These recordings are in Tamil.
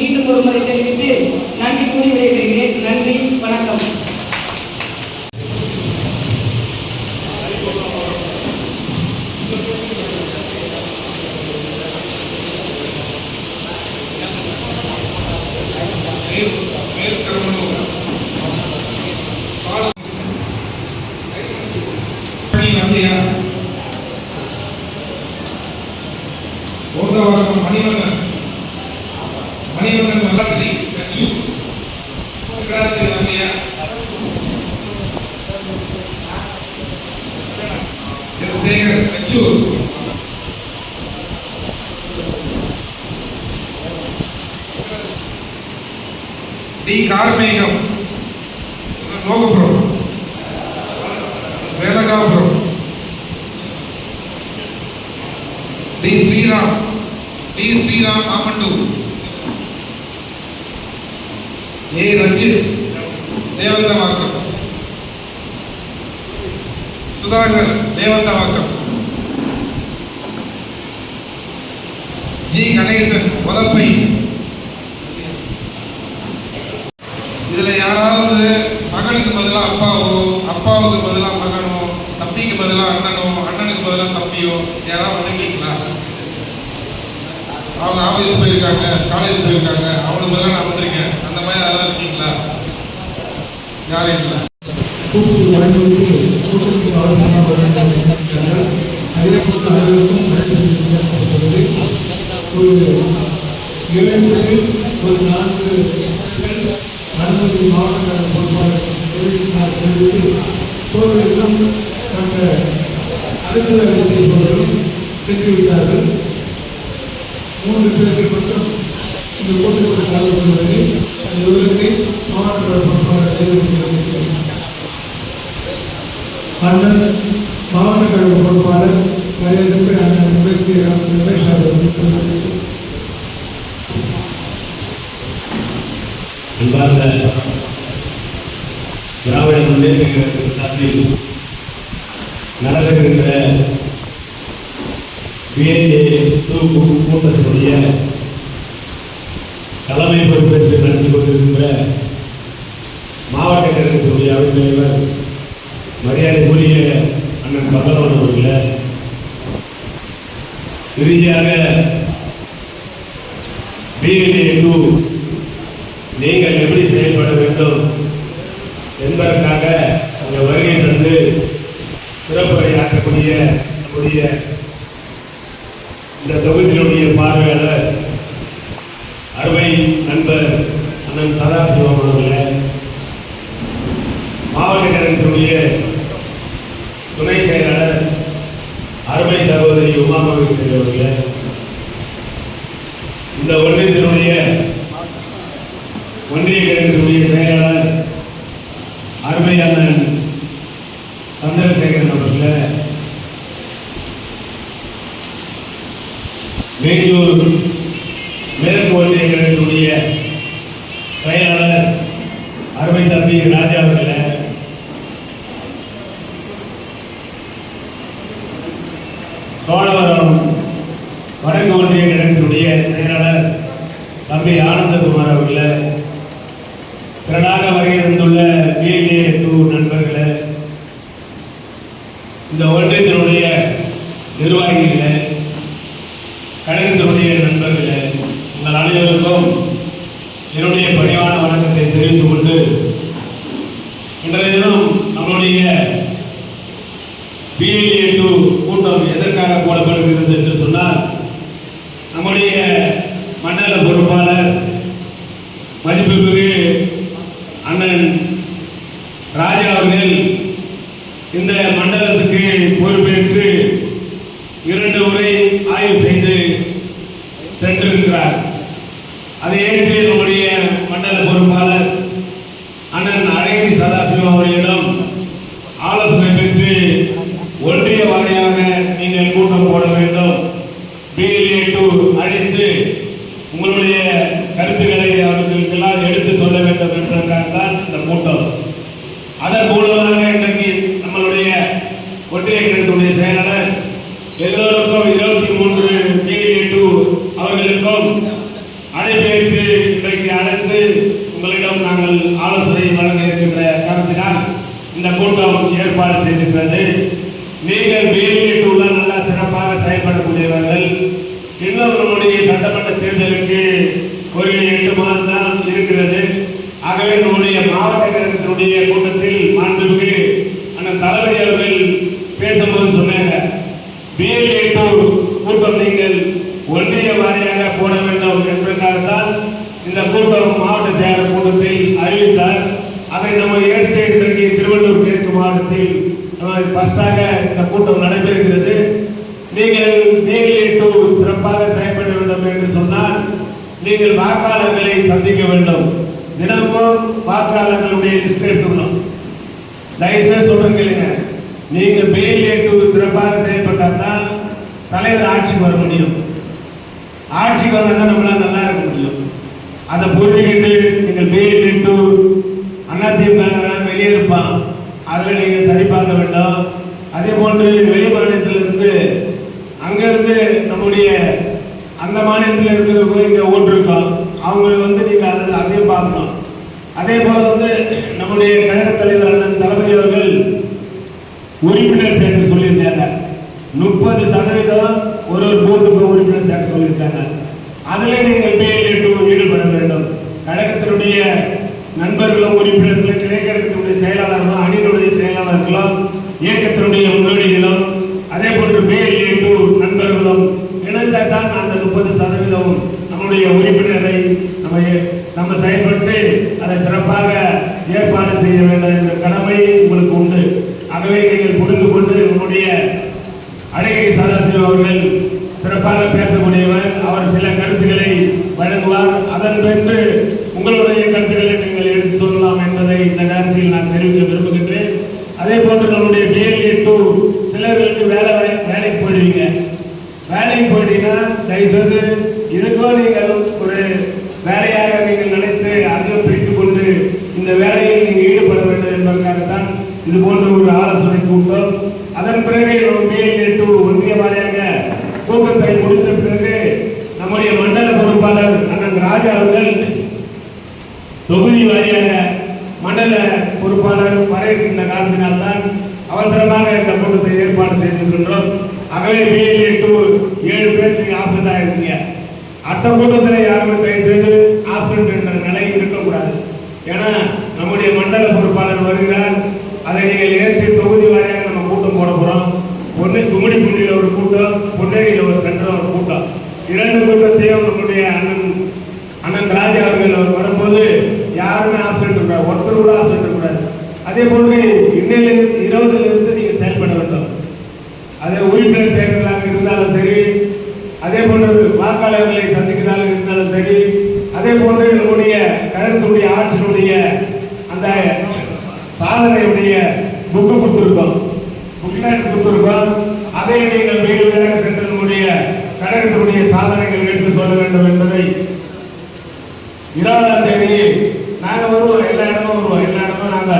மீண்டும் ஒரு முறை தெரிவித்து நன்றி கூறி விடைபெறுகிறேன். நன்றி வணக்கம். ಮನೆಯನ್ನು ಮಲಗಿ ಖರ್ಚು ಸಂಕ್ರಾಂತಿ ಮನೆಯ ಖರ್ಚು D కార్మేఘం లోగపురం వేలగాపురం. D Sriram. D Sriram ఆమండు ஸ்ரீராம் ஆமண்டூர் தேவந்த வாக்கம் சுதாகர் தேவந்த வாக்கம் ஜி. கணேசன் உதப்பை இதுல யாராவது மகனுக்கு பதிலா அப்பாவோ அப்பாவுக்கு பதிலா மகனோ தம்பிக்கு பதிலா அண்ணனோ அண்ணனுக்கு பதிலா தம்பியோ யாராவது வந்திருக்கீங்களா அவங்க ஆஃபீஸ் போயிருக்காங்க காலேஜ் போயிருக்காங்க அவங்களுக்கு முதல்ல நான் வந்திருக்கேன். அந்த மாதிரி யாராவது இருக்கீங்களா? யாரும் இல்லை. கூட்டு ஒரு ஒரு நான்கு அனுமதி மாவட்ட பொறுப்பாளர் தெரிவித்தார் அலுவலகத்தை பெற்றுவிட்டார்கள் மூன்று பேர்கள் மட்டும் இந்த கூட்டத்தில் கலந்து கொள்வது அந்த விவரத்தை மாவட்ட அண்ணன் மாவட்ட கழக பொறுப்பாளர் அண்ணன் நிகழ்ச்சி ரமேஷ் அவர்கள் திராவிட முன்னேற்ற கழகத்தின் சார்பில் பிஏஏ கூட்டத்தினுடைய தலைமை பொறுப்பேற்று நடத்தி கொண்டிருக்கின்ற மாவட்ட கழகத்தினுடைய அவைத்தலைவர் மரியாதைக்குரிய அண்ணன் பகவான் அவர்களே இறுதியாக பிஏஏ டூ நீங்கள் எப்படி செயல்பட வேண்டும் என்பதற்காக அங்க வருகை தந்து சிறப்புரையாற்றக்கூடிய நம்முடைய இந்த தொகுதியினுடைய பார்வையாளர் அருமை நண்பர் அண்ணன் சதாசிவம் அவர்களே மாவட்ட கழகத்தினுடைய துணை செயலாளர் அருமை சகோதரி உமா மகேஸ்வரி அவர்களே இந்த ஒன்றியத்தினுடைய ஒன்றிய கழகத்தினுடைய செயலாளர் அருமையான சந்திரசேகரன் மேட்டூர் மேற்கு ஒன்றிய கழகத்தினுடைய செயலாளர் அருமை தம்பி ராஜா அவர்களை. சோழவரம் வடக்கு ஒன்றிய கழகத்தினுடைய செயலாளர் தம்பி ஆனந்தகுமார் அவர்களே. திரளாக வருகை தந்துள்ள பிஏஏ டூ நண்பர்களே. இந்த ஒன்றியத்தினுடைய நிர்வாகி இரண்டு முறை ஆய்வு செய்து சென்றிருக்கிறார். அதை ஏற்று நம்முடைய மண்டல பொறுப்பாளர் அண்ணன் அழகிரி சதாசிவம் அவர்களிடம் ஆலோசனை பெற்று ஒன்றிய வாரியாக நீங்கள் கூட்டம் போட வேண்டும். பிஎல்ஏ டு அழைத்து உங்களுடைய கருத்துக்களை அவர்களுக்கெல்லாம் எடுத்து சொல்ல வேண்டும் என்றதற்காக தான் இந்த கூட்டம். அதன் மூலமாக இன்றைக்கு நம்மளுடைய ஒன்றிய எல்லோருக்கும் இருபத்தி மூன்று தேதி டு அவர்களுக்கும் அழைப்பிற்கு இன்றைக்கு அழைத்து உங்களிடம் நாங்கள் ஆலோசனை வழங்க இருக்கின்ற கருத்தினால் இந்த கூட்டம் ஏற்பாடு செய்திருக்கிறது. நீங்கள் வெளியிட்டுள்ள நல்ல சிறப்பாக செயல்படக்கூடியவர்கள் இன்னும் நம்முடைய சட்டமன்ற தேர்தலுக்கு ஒரு எட்டு மாதம் தான் இருக்கிறது. ஆகவே நம்முடைய மாவட்ட கழகத்தினுடைய கூட்டத்தில் மாண்புமிகு அந்த தலைவர் அவர்கள் பேசும்போது சொன்னாங்க வேலையிட்டூர் கூட்டம் நீங்கள் ஒன்றிய வாரியாக போட வேண்டும் என்பதற்காகத்தான் இந்த கூட்டம் மாவட்ட செயலர் கூட்டத்தில் அறிவித்தார். அதை நம்ம ஏற்று இன்றைக்கு திருவள்ளூர் கிழக்கு மாவட்டத்தில் ஃபஸ்ட்டாக இந்த கூட்டம் நடைபெறுகிறது. நீங்கள் வேலையிட்டு சிறப்பாக செயல்பட வேண்டும் என்று சொன்னால் நீங்கள் வாக்காளர்களை சந்திக்க வேண்டும். தினமும் வாக்காளர்களுடைய லிஸ்ட் எடுத்துக்கணும். தயவுசெய்து சொல்லுங்க நீங்கள் நீங்க பெயில் சிறப்பாக செயல்பட தந்தால் தலைவர் ஆட்சிக்கு வர முடியும். ஆட்சிக்கு வந்தா நம்மளால நல்லா இருக்க முடியும். அதை புரிஞ்சுக்கிட்டு நீங்கள் பெயில் ஏற்று அதிமுக வெளியே இருப்பான். அதில் நீங்கள் சரி பார்க்க வேண்டும். அதே போன்று வெளி மாநிலத்திலிருந்து அங்கேருந்து நம்முடைய அந்த மாநிலத்தில் இருக்கிறவங்க இங்கே ஓட்டிருக்கோம் அவங்க வந்து நீங்கள் அதை அதையும் பார்க்கணும் அதே போல வந்து நம்முடைய கழக தலைவர் அண்ணன் தளபதி அவர்கள் உறுப்பினர் சேர்ந்து சொல்லியிருந்தாங்க. முப்பது சதவீதம் ஒரு ஒரு பூத்துக்கு உறுப்பினர் சொல்லியிருக்காங்க. அதில் நீங்கள் பேரிட்டு ஈடுபட வேண்டும் கழகத்தினுடைய நண்பர்களும் உறுப்பினர்களும் கிளைக்கழகத்தினுடைய செயலாளர்களும் அணியினுடைய செயலாளர்களும் இயக்கத்தினுடைய முன்னோடிகளும் அதே போன்று பேரிட்டு நண்பர்களும் இணைந்தால் தான் அந்த முப்பது சதவீதம் நம்முடைய உறுப்பினரை நம்ம நம்ம செயல்பட்டு அதை சிறப்பாக ஏற்பாடு செய்ய வேண்டும் என்ற கடமை உங்களுக்கு உண்டு ஆகவே நீங்கள் புரிந்து கொண்டு நம்முடைய அழகை சதாசிவம் அவர்கள் சிறப்பாக பேசக்கூடியவர் அவர் சில கருத்துக்களை வழங்குவார் அதன் பின்பு உங்களுடைய கருத்துக்களை நீங்கள் எடுத்து சொல்லலாம் என்பதை இந்த நேரத்தில் நான் தெரிவிக்க விரும்புகின்றேன் அதே போன்று நம்முடைய பிஎல்ஏ டூ சிலர்களுக்கு வேலை வேலைக்கு போயிடுவீங்க வேலைக்கு போயிட்டீங்கன்னா தயவுசெய்து இதுக்கும் நீங்கள் ஒரு வேலையாக நீங்கள் நினைத்து அதிகம் பிரித்துக் கொண்டு இந்த வேலையில் நீங்கள் ஈடுபட வேண்டும் என்பதற்காகத்தான் இது போன்ற ஒரு ஆலோசனை கூட்டம். அதன் பிறகு எட்டு ஒன்றிய வாரியாக கூட்டத்தை முடித்த பிறகு நம்முடைய மண்டல பொறுப்பாளர் அண்ணன் ராஜா அவர்கள் தொகுதி வாரியாக மண்டல பொறுப்பாளர் வர இருக்கின்ற காரணத்தினால்தான் அவசரமாக இந்த கூட்டத்தை ஏற்பாடு செய்திருக்கின்றோம். அகலே பிஎல் எட்டு ஏழு பேர் நீங்க ஆப்சண்ட் ஆயிருக்கீங்க. அடுத்த கூட்டத்தில் யாருமே தயவு செய்து ஆப்சண்ட் என்ற நிலை இருக்கக்கூடாது. ஏன்னா நம்முடைய மண்டல பொறுப்பாளர் வருகிறார். அதை நீங்கள் ஏற்றி தொகுதி வாரியாக நம்ம கூட்டம் போட போறோம். ஒன்று கும்மிடி ஒரு கூட்டம் பொன்னேரியில் ஒரு சென்ற ஒரு கூட்டம். இரண்டு கூட்டத்தையும் நம்முடைய அண்ணன் அண்ணன் ராஜா அவர்கள் அவர் வரும்போது யாருமே ஆப்ஷன் இருக்காது ஒருத்தர் கூட ஆப்ஷன் இருக்கக்கூடாது. அதே போன்று இன்னையிலிருந்து இருபதுலேருந்து நீங்கள் செயல்பட வேண்டும். அதே உறுப்பினர் சேர்க்கலாக இருந்தாலும் சரி அதே போன்று வாக்காளர்களை சந்திக்கிறதாக இருந்தாலும் சரி அதே போன்று நம்முடைய கருத்துடைய ஆட்சியினுடைய அந்த சாதனையுடைய புக்கு கொடுத்துருக்கோம். புக்கில் கொடுத்துருக்கோம்? அதை நீங்கள் மேலுமாக சென்று நம்முடைய கழகத்தினுடைய சாதனைகள் எடுத்து சொல்ல வேண்டும் என்பதை. இருபதாம் தேதி நாங்க வருவோம். எல்லா இடமும் வருவோம். எல்லா இடமும் நாங்க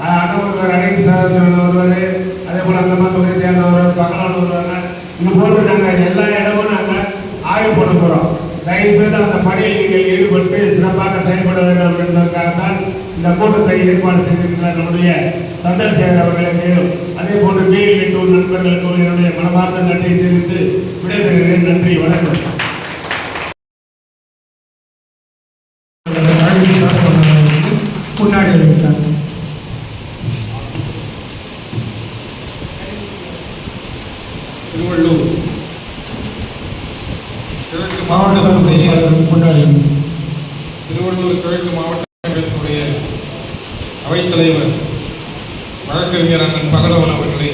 அஹ், அண்ணன் அனைத்து சாதனை வருவாரு. அதே போல அந்த மாதிரி தொகை சேர்ந்தவர் பகலான் வருவாங்க. இது போன்று நாங்க எல்லா இடமும் நாங்க ஆய்வு பண்ண போறோம். தயவுசெய்து அந்த பணியில் நீங்கள் ஈடுபட்டு சிறப்பாக செயல்பட வேண்டும். இந்த கூட்டத்தை ஏற்பாடு செய்திருக்கிற நம்முடைய சந்திரசேகர் அவர்களுக்கு அதே போன்று மேல் எட்டு நண்பர்களுக்கு என்னுடைய மனமார்ந்த நன்றி தெரிவித்து விடைபெறுகிறேன். நன்றி வணக்கம். முன்னாடி வைத்தார் திருவள்ளூர். கிழக்கு மாவட்ட முன்னாடி திருவள்ளூர் கிழக்கு மாவட்டத்தினுடைய அவைத்தலைவர் வழக்கறிஞர் அண்ணன் பகலவன் அவர்களே.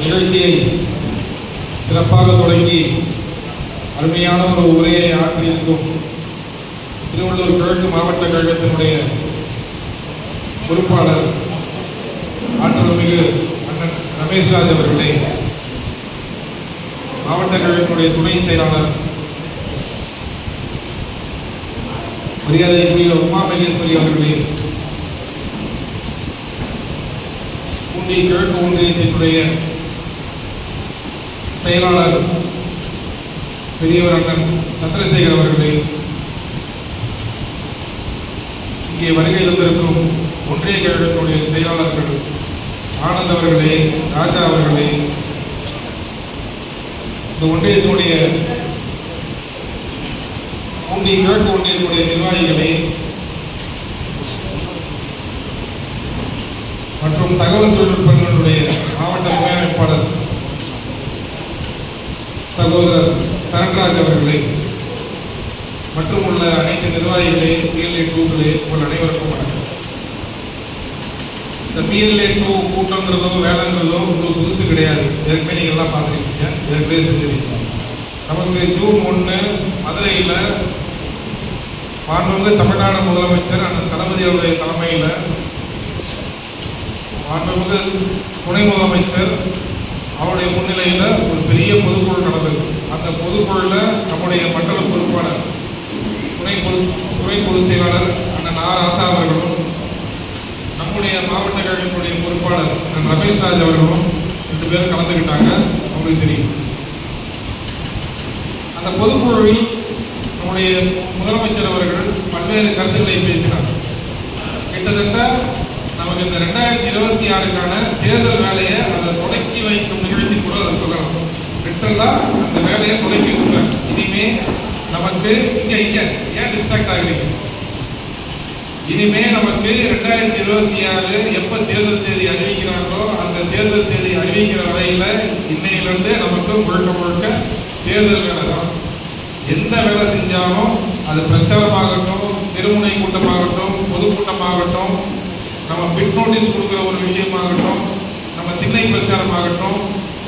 நிகழ்ச்சியை சிறப்பாக தொடங்கி அருமையான ஒரு உரையை ஆற்றியிருக்கும் திருவள்ளூர் கிழக்கு மாவட்ட கழகத்தினுடைய பொறுப்பாளர் ஆற்றல்மிகு அண்ணன் ரமேஷ்ராஜ் அவர்களே. மாவட்ட கழகத்தினுடைய துணை செயலாளர் மரியாதைக்குரிய உமா மகேஸ்வரி அவர்களே பூண்டி கிழக்கு ஒன்றியத்தினுடைய செயலாளர் பெரியவர் அண்ணன் சந்திரசேகர் அவர்களே இங்கே வருகை தந்திருக்கும் ஒன்றிய கழகத்துடைய செயலாளர்கள் ஆனந்த் அவர்களே ராஜா அவர்களே இந்த ஒன்றியத்தினுடைய பூண்டி கிழக்கு ஒன்றியத்தினுடைய நிர்வாகிகளே. மற்றும் தகவல் தொழில்நுட்பங்களுடைய மாவட்ட முகாமைப்பாளர் சகோதரர் சரண்ராஜ் அவர்களை மற்றும் உள்ள அனைத்து நிர்வாகிகளே பிஎல்ஏ டூக்களே உங்கள் அனைவருக்கும் வணக்கம். இந்த பிஎல்ஏ டூ கூட்டங்கிறதோ வேலைங்கிறதோ உங்களுக்கு புதுசு கிடையாது. ஏற்கனவே நீங்கள் எல்லாம் பார்த்துருக்கீங்க. ஏற்கனவே செஞ்சிருக்கீங்க. நமக்கு ஜூன் ஒன்று மதுரையில் மாண்புமிகு தமிழ்நாடு முதலமைச்சர் அந்த தளபதி அவருடைய தலைமையில் மாண்புமிகு துணை முதலமைச்சர் அவருடைய முன்னிலையில் ஒரு பெரிய பொதுக்குழு நடந்தது. அந்த பொதுக்குழுவில் நம்முடைய மண்டல பொறுப்பாளர் துணை பொது துணை பொதுச் செயலாளர் அண்ணன் ஆர் ஆசா அவர்களும் நம்முடைய மாவட்ட கழகத்தினுடைய பொறுப்பாளர் அண்ணன் ரமேஷ் ராஜ் அவர்களும் ரெண்டு பேரும் கலந்துக்கிட்டாங்க அவங்களுக்கு தெரியும். அந்த பொதுக்குழுவில் நம்முடைய முதலமைச்சர் அவர்கள் பல்வேறு கருத்துக்களை பேசினார். கிட்டத்தட்ட நமக்கு இந்த ரெண்டாயிரத்தி இருபத்தி ஆறுக்கான தேர்தல் வேலையை அதை தொடக்கி வைக்கும் நிகழ்ச்சி கூட அதை சொல்லலாம். லிட்டரலா அந்த வேலையை தொடக்கி வச்சுட்டாங்க. இனிமே நமக்கு இங்கே இங்கே ஏன் டிஸ்ட்ராக்ட் ஆகிறீங்க? இனிமே நமக்கு ரெண்டாயிரத்தி இருபத்தி ஆறு எப்ப தேர்தல் தேதி அறிவிக்கிறாங்களோ அந்த தேர்தல் தேதி அறிவிக்கிற வரையில் இன்னையிலிருந்து நமக்கு முழுக்க முழுக்க தேர்தல் வேலை தான். எந்த வேலை செஞ்சாலும் அது பிரச்சாரமாகட்டும் திருமுனை கூட்டமாகட்டும் பொதுக்கூட்டமாகட்டும் நம்ம பிட் நோட்டீஸ் கொடுக்குற ஒரு விஷயமாகட்டும் நம்ம திண்ணை பிரச்சாரமாகட்டும்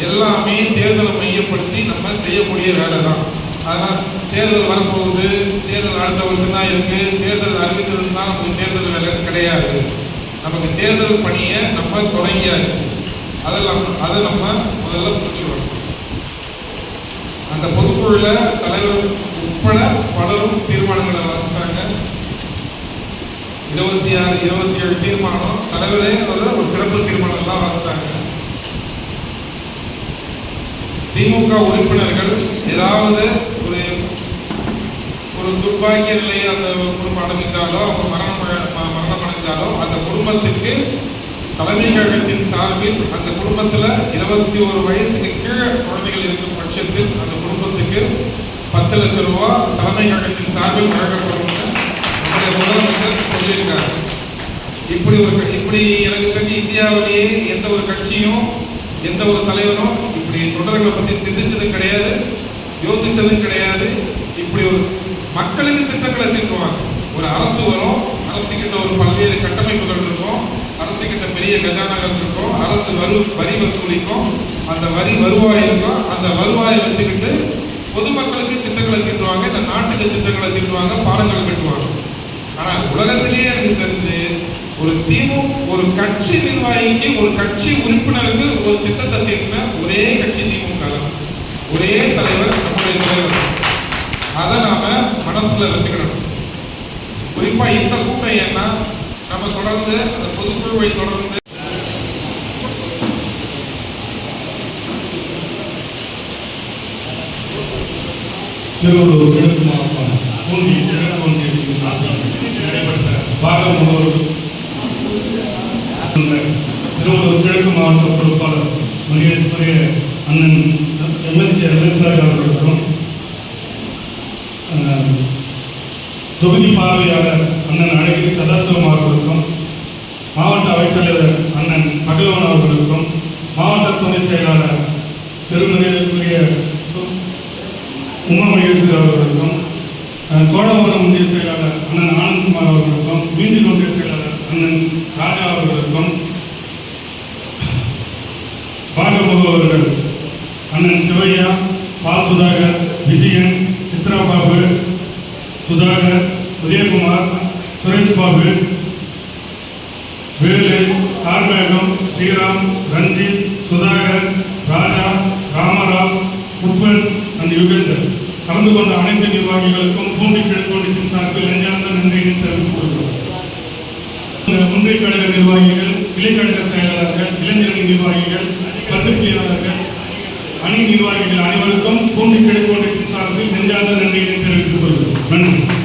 எல்லாமே தேர்தலை மையப்படுத்தி நம்ம செய்யக்கூடிய வேலை தான் அதனால் தேர்தல் வரப்போகுது தேர்தல் அடுத்த வருஷம் தான் இருக்குது தேர்தல் அறிவித்தது தான் நமக்கு தேர்தல் வேலை கிடையாது. நமக்கு தேர்தல் பணியை நம்ம தொடங்கியாச்சு. அதெல்லாம் அதை நம்ம முதல்ல புரிஞ்சுக்கணும். அந்த பொதுக்குழுல தலைவர் உட்பட பலரும் தீர்மானங்களை வாசித்தாங்க இருபத்தி ஆறு இருபத்தி ஏழு தீர்மானம் தலைவரே ஒரு சிறப்பு தீர்மானம் தான் வாசித்தாங்க திமுக உறுப்பினர்கள் ஏதாவது ஒரு ஒரு துர்பாக்கிய நிலையை அந்த குடும்பம் அடைஞ்சிட்டாலோ அவங்க மரணம் ம- மரணம் அடைஞ்சாலோ அந்த குடும்பத்துக்கு தலைமை கழகத்தின் சார்பில் அந்த குடும்பத்துல இருபத்தி ஒரு வயசுக்கு கீழே குழந்தைகள் இருக்கும் பட்சத்தில் அந்த குடும்பத்துக்கு பத்து லட்சம் ரூபா தலைமை கழகத்தின் சார்பில் வழங்கப்படும் நம்முடைய முதலமைச்சர் சொல்லியிருக்காரு. இப்படி ஒரு க- இப்படி எனக்கு தெரிஞ்சு இந்தியாவிலேயே எந்த ஒரு கட்சியும் எந்த ஒரு தலைவரும் இப்படி தொடர்களை பத்தி சிந்திச்சது கிடையாது யோசிச்சதும் கிடையாது. இப்படி ஒரு மக்களுக்கு திட்டங்களை தீர்க்குவாங்க ஒரு அரசு வரும் அரசு கிட்ட ஒரு பல்வேறு கட்டமைப்புகள் இருக்கும் அரசு கிட்ட பெரிய கஜானாக்கள் இருக்கும் அரசு வரு வரி வசூலிக்கும். அந்த வரி வருவாய் இருக்கும் அந்த வருவாயை வச்சுக்கிட்டு பொதுமக்களுக்கு திட்டங்களை தீட்டுவாங்க இந்த நாட்டுக்கு திட்டங்களை தீட்டுவாங்க பாடங்கள் கட்டுவாங்க. ஆனா உலகத்திலேயே எனக்கு தெரிஞ்சு ஒரு திமு ஒரு கட்சி நிர்வாகிக்கு ஒரு கட்சி உறுப்பினருக்கு ஒரு திட்டத்தை தீட்டின ஒரே கட்சி திமுக ஒரே தலைவர் நம்முடைய தலைவர். அதை நாம மனசுல வச்சுக்கணும். குறிப்பா இந்த கூட்டம் ஏன்னா நம்ம தொடர்ந்து அந்த பொதுக்குழுவை தொடர்ந்து திருவள்ளூர் கிழக்கு மாவட்டம் பூண்டி கிழக்கு ஒன்றியத்தின் நடைபெற்ற பாகம் திருவள்ளூர் கிழக்கு மாவட்ட பொறுப்பாளர் மரியாதைக்குரிய அண்ணன் எம்எல்சி ரமேஷ்ராஜ் அவர்களுக்கும் தொகுதி பார்வையாளர் அண்ணன் அழகிரி சதாசிவம் அவர்களுக்கும் மாவட்ட அவைத்தலைவர் அண்ணன் பகலவன் அவர்களுக்கும் மாவட்ட துணை செயலாளர் பெருமதிக்குரிய உமா மகேஸ்வரி அவர்களுக்கும் அஹ், கோடவரம் ஒன்றிய செயலாளர் அண்ணன் ஆனந்த்குமார் அவர்களுக்கும் மீண்டில் ஒன்றிய செயலாளர் அண்ணன் ராஜா அவர்களுக்கும் பாகமுகவர்கள் அண்ணன் சிவையா பால் சுதாகர் விஜயன் சித்ரா பாபு சுதாகர் உதயகுமார் சுரேஷ் பாபு வேலு கார்மேகம் ஸ்ரீராம் ரஞ்சித் சுதாகர் ராஜா ராமராவ் உப்பன் அண்ட் கலந்து கொண்ட அனைத்து நிர்வாகிகளுக்கும் பூண்டி கிழக்கோண்டின் சார்பில் நெஞ்சார்ந்த நன்றியை தெரிவித்துக் கொள்கிறோம் இந்த ஒன்றிய கழக நிர்வாகிகள் இளைக்கழக செயலாளர்கள் இளைஞரணி நிர்வாகிகள் பத்திரிகையாளர்கள் அணி நிர்வாகிகள் அனைவருக்கும் பூண்டி கிழக்கோண்டின் சார்பில் நெஞ்சார்ந்த நன்றியை தெரிவித்துக் கொள்கிறோம் நன்றி.